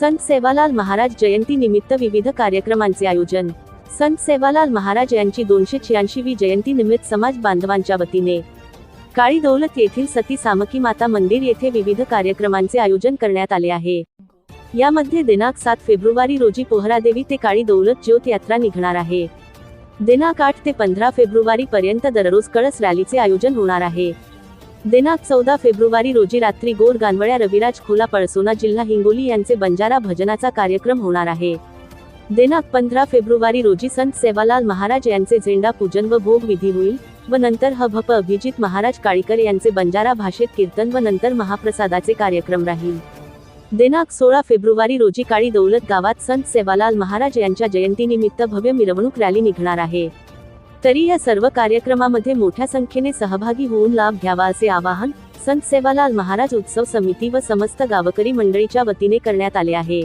संत सेवालाल महाराज जयंती निमित्त विविध कार्यक्रमांचे आयोजन. संत सेवालाल महाराज यांची दोनशे शहाऐंशीवी जयंती निमित्त समाज बांधवांच्या वतीने. काळी दौलत येथील सती सामकी माता मंदिर येथे विविध कार्यक्रमांचे आयोजन करण्यात आले आहे. यामध्ये दिनांक सात फेब्रुवारी रोजी पोहरादेवी ते काळी दौलत ज्योत यात्रा निघणार आहे. दिनांक आठ ते पंधरा फेब्रुवारी पर्यंत दररोज कळस रॅलीचे आयोजन होणार आहे. दिनांक चौदा फेब्रुवारी रोजी रात्री गोर गानवळ्या रविराज खोला पळसोना जिल्हा हिंगोली यांचे बंजारा भजनाचा कार्यक्रम होणार आहे. दिनांक पंधरा फेब्रुवारी रोजी संत सेवालाल महाराज यांचे झेंडा पूजन व भोग विधी होईल व नंतर हभप अभिजित महाराज काळीकर यांचे बंजारा भाषेत कीर्तन व नंतर महाप्रसादाचे कार्यक्रम राहील. दिनांक सोळा फेब्रुवारी रोजी काळी दौलत गावात संत सेवालाल महाराज यांच्या जयंतीनिमित्त भव्य मिरवणूक रॅली निघणार आहे. तरी या सर्व कार्यक्रमामध्ये मोठ्या संख्येने सहभागी होऊन लाभ घ्यावा असे आवाहन संत सेवालाल महाराज उत्सव समिती व समस्त गावकरी मंडळीच्या वतीने करण्यात आले आहे.